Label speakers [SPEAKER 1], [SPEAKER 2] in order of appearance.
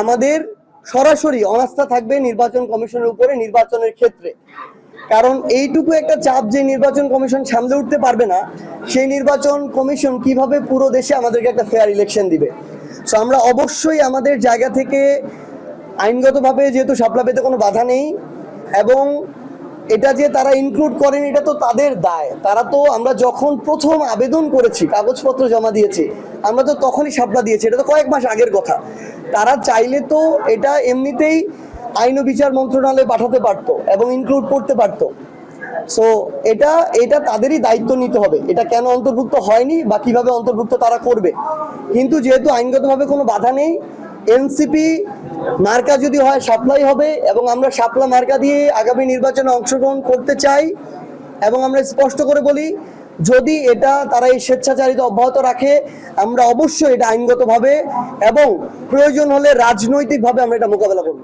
[SPEAKER 1] আমাদের সরাসরি অনাস্থা থাকবে নির্বাচন কমিশনের উপরে নির্বাচনের ক্ষেত্রে। কারণ এইটুকু একটা চাপ যে নির্বাচন কমিশন সামলে উঠতে পারবে না, সেই নির্বাচন কমিশন কীভাবে পুরো দেশে আমাদেরকে একটা ফেয়ার ইলেকশন দিবে। সো আমরা অবশ্যই আমাদের জায়গা থেকে আইনগতভাবে যেহেতু সাপলা পেতে কোনো বাধা নেই এবং এটা যে তারা ইনক্লুড করেন এটা তো তাদের দায়। তারা তো আমরা যখন প্রথম আবেদন করেছি, কাগজপত্র জমা দিয়েছি, আমরা তো তখনই সাপলা দিয়েছি, এটা তো কয়েক মাস আগের কথা। তারা চাইলে তো এটা এমনিতেই আইন বিচার মন্ত্রণালয়ে পাঠাতে পারতো এবং ইনক্লুড করতে পারতো। সো এটা এটা তাদেরই দায়িত্ব নিতে হবে। এটা কেন অন্তর্ভুক্ত হয়নি বা কীভাবে অন্তর্ভুক্ত তারা করবে? কিন্তু যেহেতু আইনগতভাবে কোনো বাধা নেই, এনসিপি মার্কা যদি হয় সাপ্লাই হবে এবং আমরা সাপলা মার্কা দিয়ে আগামী নির্বাচনে অংশগ্রহণ করতে চাই এবং আমরা স্পষ্ট করে বলি যদি এটা তারা এই স্বেচ্ছাচারিত অব্যাহত রাখে, আমরা অবশ্যই এটা আইনগতভাবে এবং প্রয়োজন হলে রাজনৈতিকভাবে আমরা এটা মোকাবেলা করব।